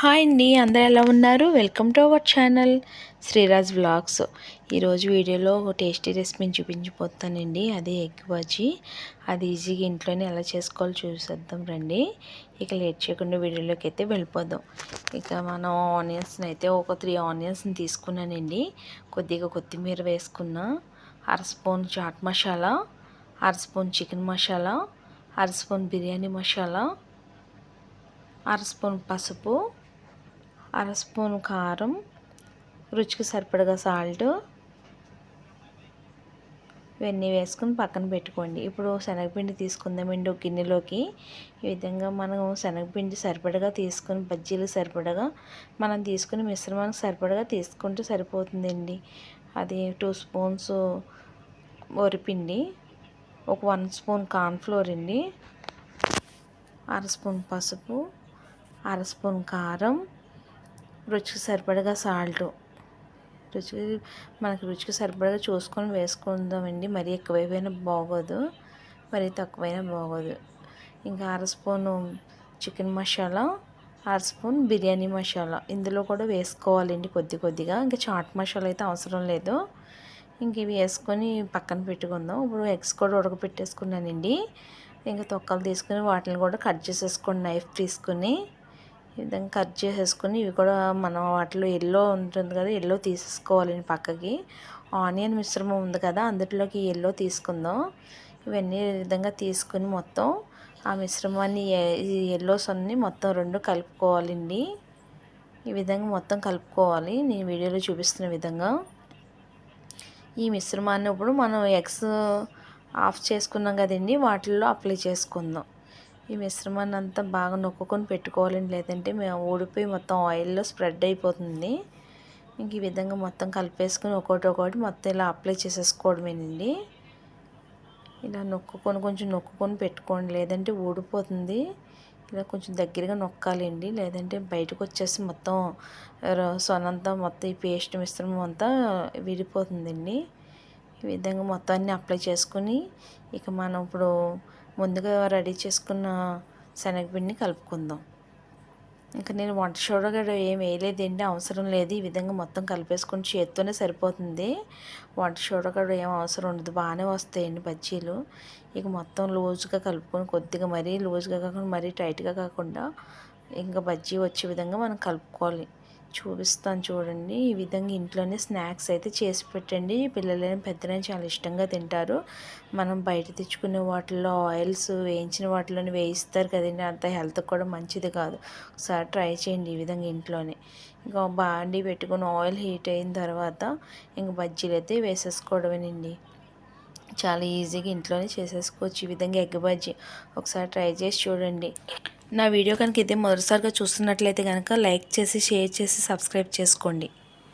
Hi అండి అందరు ఎలా ఉన్నారు? Welcome to our channel Sriraj vlogs ఈరోజు వీడియోలో ఒక టేస్టీ రెసిపీని చూపించిపోతానండి. అదే ఎగ్ బజ్జీ. అది ఈజీగా ఇంట్లోనే ఎలా చేసుకోవాలో చూసేద్దాం రండి. ఇక లేట్ చేయకుండా వీడియోలోకి అయితే వెళ్ళిపోదాం. ఇక మనం ఆనియన్స్ని అయితే ఒక త్రీ ఆనియన్స్ని తీసుకున్నానండి. కొద్దిగా కొత్తిమీర వేసుకున్న అర స్పూన్ చాట్ మసాలా అర స్పూన్ చికెన్ మసాలా అర స్పూన్ బిర్యానీ మసాలా అర స్పూన్ పసుపు అర స్పూన్ కారం రుచికి సరిపడగా సాల్ట్ ఇవన్నీ వేసుకుని పక్కన పెట్టుకోండి. ఇప్పుడు శనగపిండి తీసుకుందామండి ఒక గిన్నెలోకి. ఈ విధంగా మనం శనగపిండి సరిపడగా తీసుకుని బజ్జీలు సరిపడగా మనం తీసుకుని మిశ్రమానికి సరిపడగా తీసుకుంటే సరిపోతుందండి. అది టూ స్పూన్స్ వరిపిండి ఒక వన్ స్పూన్ కార్న్ఫ్లోర్ అండి అర స్పూన్ పసుపు అర స్పూన్ కారం రుచికి సరిపడగా సాల్ట్. రుచికి మనకి రుచికి సరిపడగా చూసుకొని వేసుకుందామండి. మరీ ఎక్కువైపోయినా బాగోదు. మరీ తక్కువైనా బాగోదు. ఇంకా అర స్పూను చికెన్ మసాలా అర స్పూన్ బిర్యానీ మసాలా. ఇందులో కూడా వేసుకోవాలండి కొద్ది కొద్దిగా. ఇంకా చాట్ మసాలా అయితే అవసరం లేదు. ఇంక ఇవి వేసుకొని పక్కన పెట్టుకుందాం. ఇప్పుడు ఎగ్స్ కూడా ఉడకపెట్టేసుకున్నానండి. ఇంకా తొక్కలు తీసుకుని వాటిని కూడా కట్ చేసేసుకోండి నైఫ్ తీసుకుని. ఈ విధంగా కట్ చేసేసుకుని ఇవి కూడా మనం వాటిలో ఎల్లో ఉంటుంది కదా ఎల్లో తీసేసుకోవాలని పక్కకి. ఆనియన్ మిశ్రమం ఉంది కదా అందులోకి ఎల్లో తీసుకుందాం. ఇవన్నీ విధంగా తీసుకుని మొత్తం ఆ మిశ్రమాన్ని ఈ ఎల్లోస్ అన్ని మొత్తం రెండు కలుపుకోవాలండి. ఈ విధంగా మొత్తం కలుపుకోవాలి. నేను వీడియోలో చూపిస్తున్న విధంగా. ఈ మిశ్రమాన్ని ఇప్పుడు మనం ఎగ్స్ ఆఫ్ చేసుకున్నాం కదండి వాటిల్లో అప్లై చేసుకుందాం. ఈ మిశ్రమాన్ని అంతా బాగా నొక్కుకొని పెట్టుకోవాలండి. లేదంటే మేము ఊడిపోయి మొత్తం ఆయిల్లో స్ప్రెడ్ అయిపోతుంది. ఇంక ఈ విధంగా మొత్తం కలిపేసుకొని ఒకటి ఒకటి మొత్తం ఇలా అప్లై చేసేసుకోవడమేనండి. ఇలా నొక్కుకొని కొంచెం నొక్కుకొని పెట్టుకోండి. లేదంటే ఊడిపోతుంది. ఇలా కొంచెం దగ్గరగా నొక్కాలండి. లేదంటే బయటకు వచ్చేసి మొత్తం సొనంతా మొత్తం ఈ పేస్ట్ మిశ్రమం అంతా విడిపోతుందండి. ఈ విధంగా మొత్తాన్ని అప్లై చేసుకొని ఇక మనం ఇప్పుడు ముందుగా రెడీ చేసుకున్న శనగపిండిని కలుపుకుందాం. ఇంకా నేను వంట సోడా ఏం వేయలేదండి అవసరం లేదు. ఈ విధంగా మొత్తం కలిపేసుకుని చేత్తోనే సరిపోతుంది. వంట సోడా ఏం అవసరం ఉండదు బాగానే వస్తాయండి బజ్జీలు. ఇక మొత్తం లూజ్గా కలుపుకొని కొద్దిగా మరీ లూజ్గా కాకుండా మరీ టైట్గా కాకుండా ఇంకా బజ్జీ వచ్చే విధంగా మనం కలుపుకోవాలి. చూపిస్తాను చూడండి. ఈ విధంగా ఇంట్లోనే స్నాక్స్ అయితే చేసి పెట్టండి. పిల్లలని పెద్దలని చాలా ఇష్టంగా తింటారు. మనం బయట తెచ్చుకునే వాటిల్లో ఆయిల్స్ వేయించిన వాటిలోనే వేయిస్తారు కదండి. అంత హెల్త్ కూడా మంచిది కాదు. ఒకసారి ట్రై చేయండి ఈ విధంగా ఇంట్లోనే. ఇంకా బాండి పెట్టుకుని ఆయిల్ హీట్ అయిన తర్వాత ఇంక బజ్జీలు అయితే వేసేసుకోవడమేనండి. చాలా ఈజీగా ఇంట్లోనే చేసేసుకోవచ్చు. ఈ విధంగా ఎగ్ బజ్జీ. ఒకసారి ట్రై చేసి చూడండి. నా వీడియో కనుక ఇదే మొదటిసారిగా చూస్తున్నట్లయితే కనుక లైక్ చేసి షేర్ చేసి సబ్స్క్రైబ్ చేసుకోండి.